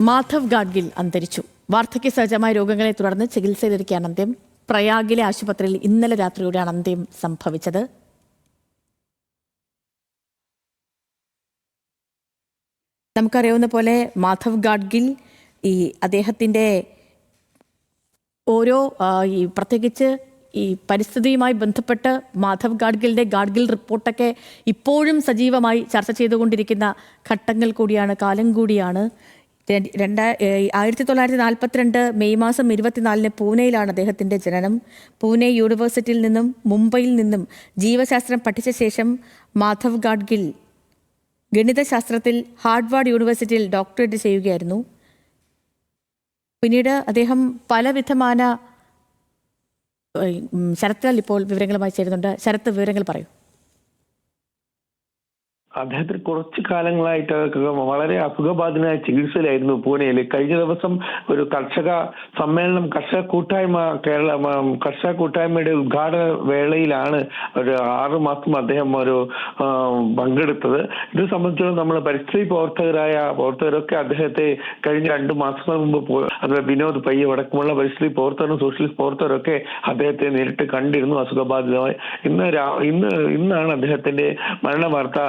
മാധവ് ഗാഡ്ഗിൽ അന്തരിച്ചു. വാർദ്ധക്യ സഹജമായ രോഗങ്ങളെ തുടർന്ന് ചികിത്സയിലിരിക്കുകയാണ് അന്ത്യം. പ്രയാഗിലെ ആശുപത്രിയിൽ ഇന്നലെ രാത്രിയോടെയാണ് അന്ത്യം സംഭവിച്ചത്. നമുക്കറിയാവുന്ന പോലെ മാധവ് ഗാഡ്ഗിൽ ഈ അദ്ദേഹത്തിന്റെ ഓരോ ഈ പ്രത്യേകിച്ച് ഈ പരിസ്ഥിതിയുമായി ബന്ധപ്പെട്ട് മാധവ് ഗാഡ്ഗിലിന്റെ ഗാഡ്ഗിൽ റിപ്പോർട്ടൊക്കെ ഇപ്പോഴും സജീവമായി ചർച്ച ചെയ്തുകൊണ്ടിരിക്കുന്ന ഘട്ടങ്ങൾ കൂടിയാണ് കാലം കൂടിയാണ്. രണ്ട് ആയിരത്തി തൊള്ളായിരത്തി നാൽപ്പത്തിരണ്ട് മെയ് മാസം ഇരുപത്തിനാലിന് പൂനെയിലാണ് അദ്ദേഹത്തിന്റെ ജനനം. പൂനെ യൂണിവേഴ്സിറ്റിയിൽ നിന്നും മുംബൈയിൽ നിന്നും ജീവശാസ്ത്രം പഠിച്ച ശേഷം മാധവ് ഗാഡ്ഗിൽ ഗണിതശാസ്ത്രത്തിൽ ഹാർഡ്വാർഡ് യൂണിവേഴ്സിറ്റിയിൽ ഡോക്ടറേറ്റ് ചെയ്യുകയായിരുന്നു. പിന്നീട് അദ്ദേഹം പലവിധമായ ഏഹ്, ഉം, ശരത് ലാൽ ഇപ്പോൾ വിവരങ്ങളുമായി ചേരുന്നുണ്ട്. ശരത്ത് വിവരങ്ങൾ പറയൂ. അദ്ദേഹത്തിന് കുറച്ചു കാലങ്ങളായിട്ട് വളരെ അസുഖബാധിതനായ ചികിത്സയിലായിരുന്നു പൂനെയിൽ കഴിഞ്ഞ ദിവസം ഒരു കർഷക സമ്മേളനം കർഷക കൂട്ടായ്മ കേരള കർഷക കൂട്ടായ്മയുടെ ഉദ്ഘാടന വേളയിലാണ് ഒരു ആറു മാസം അദ്ദേഹം ഒരു പങ്കെടുത്തത്. ഇത് സംബന്ധിച്ചിടത്തോളം നമ്മൾ പരിസ്ഥിതി പ്രവർത്തകരായ പ്രവർത്തകരൊക്കെ അദ്ദേഹത്തെ കഴിഞ്ഞ രണ്ട് മാസങ്ങൾ മുമ്പ് വിനോദ് പയ്യ അടക്കമുള്ള പരിസ്ഥിതി പ്രവർത്തകരും സോഷ്യലിസ്റ്റ് പ്രവർത്തകരൊക്കെ അദ്ദേഹത്തെ നേരിട്ട് കണ്ടിരുന്നു അസുഖബാധിതമായി. ഇന്ന് ഇന്ന് ഇന്നാണ് അദ്ദേഹത്തിന്റെ മരണ വാർത്ത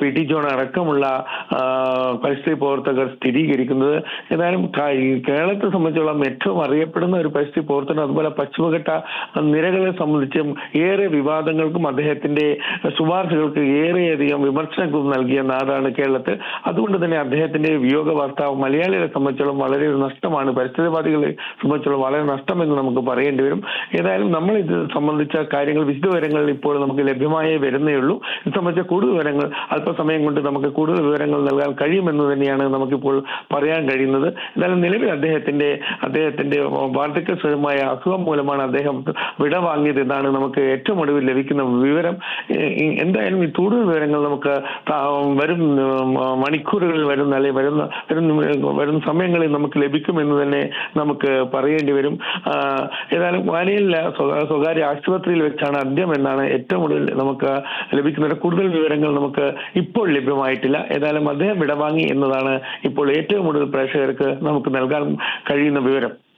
പി ടി ജോൺ അടക്കമുള്ള പരിസ്ഥിതി പ്രവർത്തകർ സ്ഥിരീകരിക്കുന്നത്. ഏതായാലും കേരളത്തെ സംബന്ധിച്ചോളം ഏറ്റവും അറിയപ്പെടുന്ന ഒരു പരിസ്ഥിതി പ്രവർത്തനം അതുപോലെ പശ്ചിമഘട്ട നിരകളെ സംബന്ധിച്ചും ഏറെ വിവാദങ്ങൾക്കും അദ്ദേഹത്തിന്റെ ശുപാർശകൾക്ക് ഏറെയധികം വിമർശനങ്ങളും നൽകിയ നാടാണ് കേരളത്തിൽ. അതുകൊണ്ട് തന്നെ അദ്ദേഹത്തിന്റെ വിയോഗ വാർത്ത മലയാളികളെ സംബന്ധിച്ചോളം വളരെ ഒരു നഷ്ടമാണ്. പരിസ്ഥിതിവാദികളെ സംബന്ധിച്ചോളം വളരെ നഷ്ടം എന്ന് നമുക്ക് പറയേണ്ടി വരും. ഏതായാലും നമ്മൾ ഇത് സംബന്ധിച്ച കാര്യങ്ങൾ വിശദ വിവരങ്ങൾ ഇപ്പോൾ നമുക്ക് ലഭ്യമായേ വരുന്നേ ഉള്ളൂ. ഇത് സംബന്ധിച്ച കൂടുതൽ വിവരങ്ങൾ അല്പസമയം കൊണ്ട് നമുക്ക് കൂടുതൽ വിവരങ്ങൾ നൽകാൻ കഴിയുമെന്ന് തന്നെയാണ് നമുക്കിപ്പോൾ പറയാൻ കഴിയുന്നത്. എന്നാലും നിലവിൽ അദ്ദേഹത്തിന്റെ അദ്ദേഹത്തിന്റെ വാർദ്ധക്യ സ്വയമായ അസുഖം മൂലമാണ് അദ്ദേഹം വിട വാങ്ങിയത് എന്നാണ് നമുക്ക് ഏറ്റവും ഒടുവിൽ ലഭിക്കുന്ന വിവരം. എന്തായാലും ഈ കൂടുതൽ വിവരങ്ങൾ നമുക്ക് വരും മണിക്കൂറുകളിൽ വരുന്ന അല്ലെങ്കിൽ വരുന്ന വരുന്ന വരുന്ന സമയങ്ങളിൽ നമുക്ക് ലഭിക്കുമെന്ന് തന്നെ നമുക്ക് പറയേണ്ടി വരും. ഏതായാലും സ്വകാ- സ്വകാര്യ ആശുപത്രിയിൽ വെച്ചാണ് അന്ത്യം എന്നാണ് ഏറ്റവും കൂടുതൽ നമുക്ക് ലഭിക്കുന്ന കൂടുതൽ വിവരങ്ങൾ നമുക്ക് ഇപ്പോൾ ലഭ്യമായിട്ടില്ല. ഏതായാലും അദ്ദേഹം വിടവാങ്ങി എന്നതാണ് ഇപ്പോൾ ഏറ്റവും കൂടുതൽ പ്രേക്ഷകർക്ക് നമുക്ക് നൽകാൻ കഴിയുന്ന വിവരം.